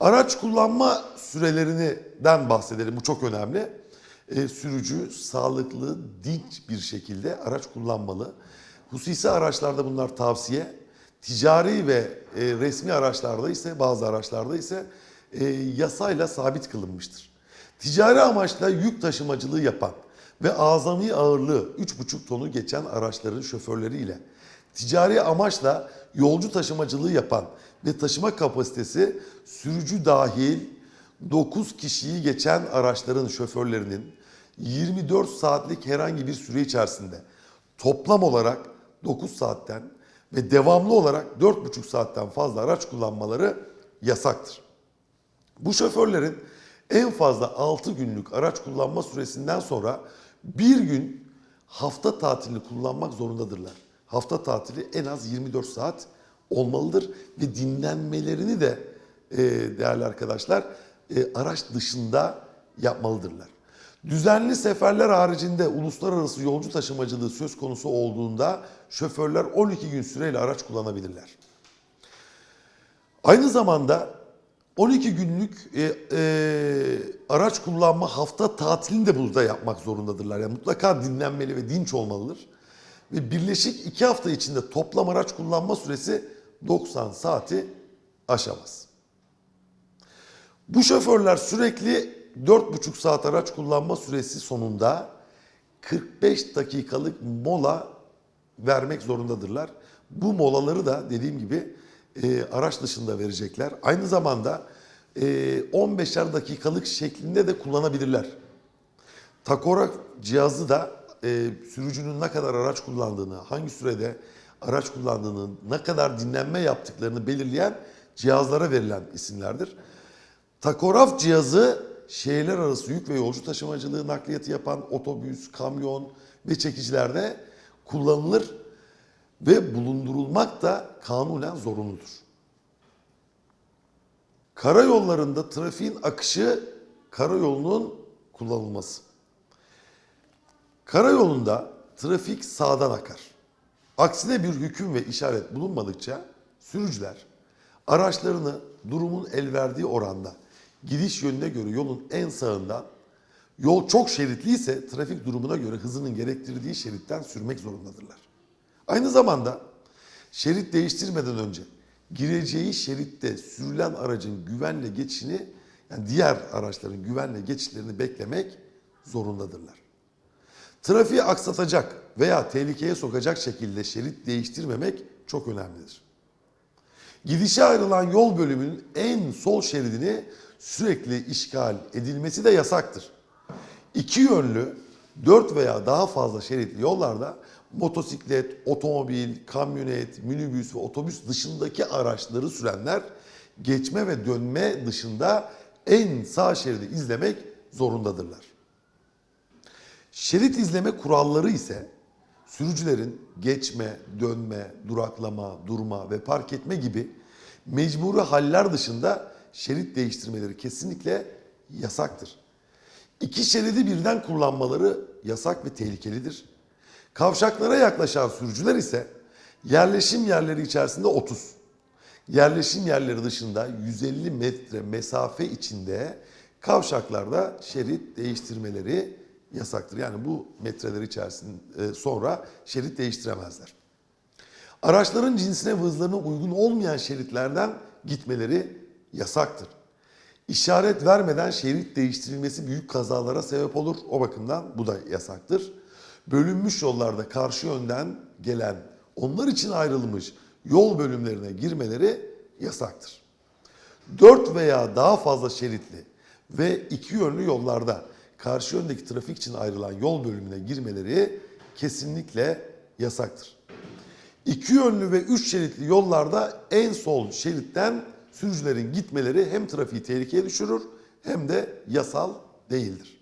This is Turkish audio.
Araç kullanma sürelerinden bahsedelim. Bu çok önemli. E, sürücü sağlıklı, dinç bir şekilde araç kullanmalı. Hususi araçlarda bunlar tavsiye. Ticari ve e, resmi araçlarda ise bazı araçlarda ise e, yasayla sabit kılınmıştır. Ticari amaçla yük taşımacılığı yapan ve azami ağırlığı 3,5 tonu geçen araçların şoförleriyle ticari amaçla yolcu taşımacılığı yapan ve taşıma kapasitesi sürücü dahil 9 kişiyi geçen araçların şoförlerinin 24 saatlik herhangi bir süre içerisinde toplam olarak 9 saatten ve devamlı olarak 4,5 saatten fazla araç kullanmaları yasaktır. Bu şoförlerin en fazla 6 günlük araç kullanma süresinden sonra bir gün hafta tatilini kullanmak zorundadırlar. Hafta tatili en az 24 saat olmalıdır ve dinlenmelerini de e, değerli arkadaşlar e, araç dışında yapmalıdırlar. Düzenli seferler haricinde uluslararası yolcu taşımacılığı söz konusu olduğunda şoförler 12 gün süreyle araç kullanabilirler. Aynı zamanda 12 günlük e, e, araç kullanma hafta tatilini de burada yapmak zorundadırlar. Yani mutlaka dinlenmeli ve dinç olmalıdır. Ve birleşik 2 hafta içinde toplam araç kullanma süresi 90 saati aşamaz. Bu şoförler sürekli 4,5 saat araç kullanma süresi sonunda 45 dakikalık mola vermek zorundadırlar. Bu molaları da dediğim gibi e, araç dışında verecekler. Aynı zamanda e, 15'er dakikalık şeklinde de kullanabilirler. Takograf cihazı da e, sürücünün ne kadar araç kullandığını, hangi sürede araç kullandığını, ne kadar dinlenme yaptıklarını belirleyen cihazlara verilen isimlerdir. Takograf cihazı şehirler arası yük ve yolcu taşımacılığı nakliyatı yapan otobüs, kamyon ve çekicilerde kullanılır ve bulundurulmak da kanunen zorunludur. Karayollarında trafiğin akışı karayolunun kullanılması. Karayolunda trafik sağdan akar. Aksine bir hüküm ve işaret bulunmadıkça sürücüler araçlarını durumun el verdiği oranda gidiş yönüne göre yolun en sağından yol çok şeritliyse trafik durumuna göre hızının gerektirdiği şeritten sürmek zorundadırlar. Aynı zamanda şerit değiştirmeden önce gireceği şeritte sürülen aracın güvenle geçişini yani diğer araçların güvenle geçişlerini beklemek zorundadırlar. Trafiği aksatacak veya tehlikeye sokacak şekilde şerit değiştirmemek çok önemlidir. Gidişe ayrılan yol bölümünün en sol şeridini sürekli işgal edilmesi de yasaktır. İki yönlü, dört veya daha fazla şeritli yollarda motosiklet, otomobil, kamyonet, minibüs ve otobüs dışındaki araçları sürenler geçme ve dönme dışında en sağ şeridi izlemek zorundadırlar. Şerit izleme kuralları ise sürücülerin geçme, dönme, duraklama, durma ve park etme gibi mecburi haller dışında şerit değiştirmeleri kesinlikle yasaktır. İki şeridi birden kullanmaları yasak ve tehlikelidir. Kavşaklara yaklaşan sürücüler ise yerleşim yerleri içerisinde 30, yerleşim yerleri dışında 150 metre mesafe içinde kavşaklarda şerit değiştirmeleri yasaktır. Yani bu metreler içerisinde sonra şerit değiştiremezler. Araçların cinsine ve hızlarına uygun olmayan şeritlerden gitmeleri yasaktır. İşaret vermeden şerit değiştirilmesi büyük kazalara sebep olur. O bakımdan bu da yasaktır. Bölünmüş yollarda karşı yönden gelen, onlar için ayrılmış yol bölümlerine girmeleri yasaktır. 4 veya daha fazla şeritli ve iki yönlü yollarda karşı yöndeki trafik için ayrılan yol bölümüne girmeleri kesinlikle yasaktır. İki yönlü ve üç şeritli yollarda en sol şeritten sürücülerin gitmeleri hem trafiği tehlikeye düşürür hem de yasal değildir.